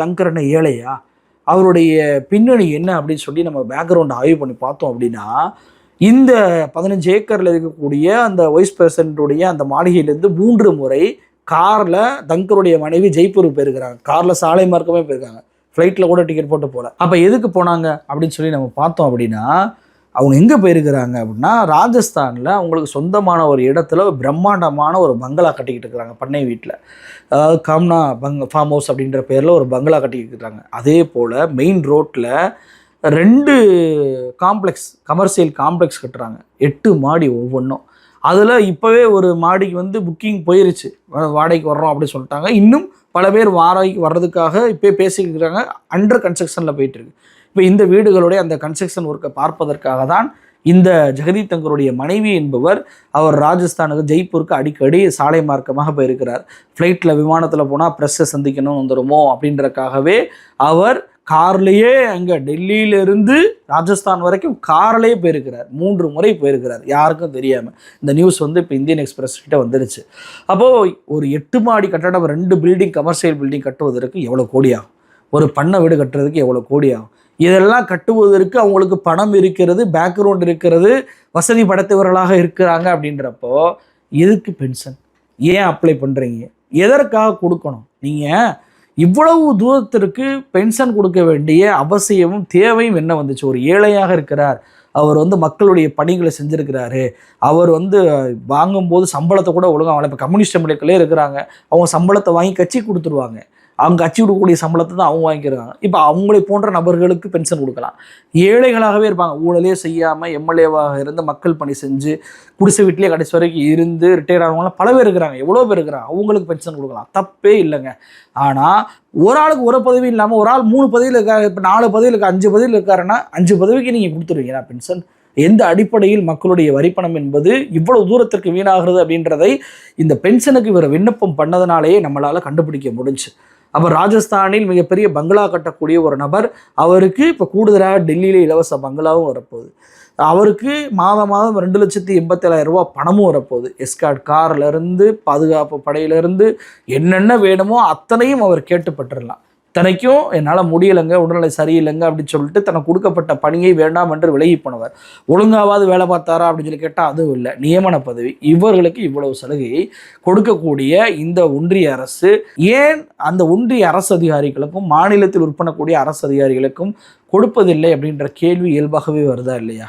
தங்கரனை ஏழையா? அவருடைய பின்னணி என்ன அப்படின்னு சொல்லி நம்ம பேக்ரவுண்ட் ஆய்வு பண்ணி பார்த்தோம் அப்படின்னா இந்த பதினஞ்சு ஏக்கரில் இருக்கக்கூடிய அந்த வைஸ் பிரசிடண்டுடைய அந்த மாளிகையிலேருந்து மூன்று முறை காரில் தங்கருடைய மனைவி ஜெய்ப்பூர் போயிருக்கிறாங்க. காரில் சாலை மார்க்கமே போயிருக்காங்க. ஃப்ளைட்டில் கூட டிக்கெட் போட்டு போகல அப்போ எதுக்கு போனாங்க அப்படின்னு சொல்லி நம்ம பார்த்தோம் அப்படின்னா அவங்க எங்கே போயிருக்கிறாங்க அப்படின்னா ராஜஸ்தானில் அவங்களுக்கு சொந்தமான ஒரு இடத்துல ஒரு பிரம்மாண்டமான ஒரு பங்களா கட்டிக்கிட்டு இருக்கிறாங்க பண்ணை வீட்டில் அதாவது காம்னா பங் ஃபார்ம் ஹவுஸ் அப்படின்ற பேரில் ஒரு பங்களா கட்டிக்கிட்டு இருக்கிறாங்க. அதே போல் மெயின் ரோட்டில் ரெண்டு காம்ப்ளெக்ஸ் கமர்ஷியல் காம்ப்ளெக்ஸ் கட்டுறாங்க. எட்டு மாடி ஒவ்வொன்றும் அதில் இப்போவே ஒரு மாடிக்கு வந்து புக்கிங் போயிருச்சு. வாடகைக்கு வர்றோம் அப்படின்னு சொல்லிட்டாங்க. இன்னும் பல பேர் வாடகைக்கு வர்றதுக்காக இப்போ பேசிக்கிறாங்க அண்டர் கன்ஸ்ட்ரக்ஷனில் போயிட்டுருக்கு இப்போ இந்த வீடுகளுடைய அந்த கன்ஸ்ட்ரக்ஷன் ஒர்க்கை பார்ப்பதற்காக தான் இந்த ஜெகதீப் தங்கருடைய மனைவி என்பவர் அவர் ராஜஸ்தானுக்கு ஜெய்ப்பூருக்கு அடிக்கடி சாலை மார்க்கமாக போயிருக்கிறார். ஃப்ளைட்டில் விமானத்தில் போனால் ப்ரெஸ்ஸை சந்திக்கணும் வந்துடுமோ அப்படின்றக்காகவே அவர் கார்லேயே அங்கே டெல்லியிலிருந்து ராஜஸ்தான் வரைக்கும் கார்லேயே போயிருக்கிறார். மூன்று முறை போயிருக்கிறார். யாருக்கும் தெரியாமல் இந்த நியூஸ் வந்து இப்போ இந்தியன் எக்ஸ்பிரஸ் கிட்ட வந்துருச்சு. அப்போது ஒரு எட்டு மாடி கட்டடம் ரெண்டு பில்டிங் கமர்ஷியல் பில்டிங் கட்டுவதற்கு எவ்வளோ கோடி ஆகும்? ஒரு பண்ணை வீடு கட்டுறதுக்கு எவ்வளோ கோடி ஆகும்? இதெல்லாம் கட்டுவதற்கு அவங்களுக்கு பணம் இருக்கிறது பேக்ரவுண்ட் இருக்கிறது வசதி படைத்தவர்களாக இருக்கிறாங்க அப்படின்றப்போ எதுக்கு பென்ஷன் ஏன் அப்ளை பண்ணுறீங்க எதற்காக கொடுக்கணும்? நீங்கள் இவ்வளவு தூரத்திற்கு பென்ஷன் கொடுக்க வேண்டிய அவசியமும் தேவையும் என்ன வந்துச்சு? ஒரு ஏழையாக இருக்கிறார். அவர் வந்து மக்களுடைய பணிகளை செஞ்சுருக்கிறாரு. அவர் வந்து வாங்கும்போது சம்பளத்தை கூட ஒழுங்காக இப்போ கம்யூனிஸ்ட் எம்எல்ஏக்களே இருக்கிறாங்க. அவங்க சம்பளத்தை வாங்கி கட்சி கொடுத்துருவாங்க. அவங்க அச்சுவிடக்கூடிய கொடுக்கக்கூடிய சம்பளத்தை தான் அவங்க வாங்கிக்கிறாங்க. இப்போ அவங்களை போன்ற நபர்களுக்கு பென்ஷன் கொடுக்கலாம். ஏழைகளாகவே இருப்பாங்க. ஊழலே செய்யாமல் எம்எல்ஏவாக இருந்து மக்கள் பணி செஞ்சு குடிசை வீட்டிலே கடைசி வரைக்கும் இருந்து ரிட்டையர் ஆனவங்களாம் பல பேர் இருக்கிறாங்க. எவ்வளோ பேர் இருக்கிறாங்க? அவங்களுக்கு பென்ஷன் கொடுக்கலாம். தப்பே இல்லைங்க. ஆனால் ஒரு ஆளுக்கு ஒரு பதவி இல்லாமல் ஒரு ஆள் மூணு பதவியில் இருக்காரு. இப்போ நாலு பதவியில் இருக்க அஞ்சு பதவியில் இருக்காருன்னா அஞ்சு பதவிக்கு நீங்கள் கொடுத்துருவீங்களா பென்ஷன் எந்த அடிப்படையில் மக்களுடைய வரிப்பணம் என்பது இவ்வளவு தூரத்திற்கு வீணாகிறது அப்படின்றதை இந்த பென்ஷனுக்கு இவர் விண்ணப்பம் பண்ணதுனாலேயே நம்மளால் கண்டுபிடிக்க முடிஞ்சு. அப்போ ராஜஸ்தானில் மிகப்பெரிய பங்களா கட்டக்கூடிய ஒரு நபர் அவருக்கு இப்போ கூடுதலாக டெல்லியில் இலவச பங்களாவும் வரப்போகுது. அவருக்கு மாதம் மாதம் ரெண்டு லட்சத்தி எண்பத்தேழாயிரம் ரூபா பணமும் வரப்போகுது. எஸ்கார்ட் கார்லேருந்து பாதுகாப்பு படையிலேருந்து என்னென்ன வேணுமோ அத்தனையும் அவர் கேட்டுப்பட்டுடலாம். தனக்கும் என்னால் முடியலைங்க உடல்நிலை சரியில்லைங்க அப்படின்னு சொல்லிட்டு தனக்கு கொடுக்கப்பட்ட பணியை வேண்டாம் என்று விலகி போனவர் ஒழுங்காவது வேலை பார்த்தாரா அப்படின்னு சொல்லி கேட்டால் அதுவும் இல்லை. நியமன பதவி. இவர்களுக்கு இவ்வளவு சலுகையை கொடுக்கக்கூடிய இந்த ஒன்றிய அரசு ஏன் அந்த ஒன்றிய அரசு அதிகாரிகளுக்கும் மாநிலத்தில் உட்படக்கூடிய அரசு அதிகாரிகளுக்கும் கொடுப்பதில்லை அப்படின்ற கேள்வி இயல்பாகவே வருதா இல்லையா?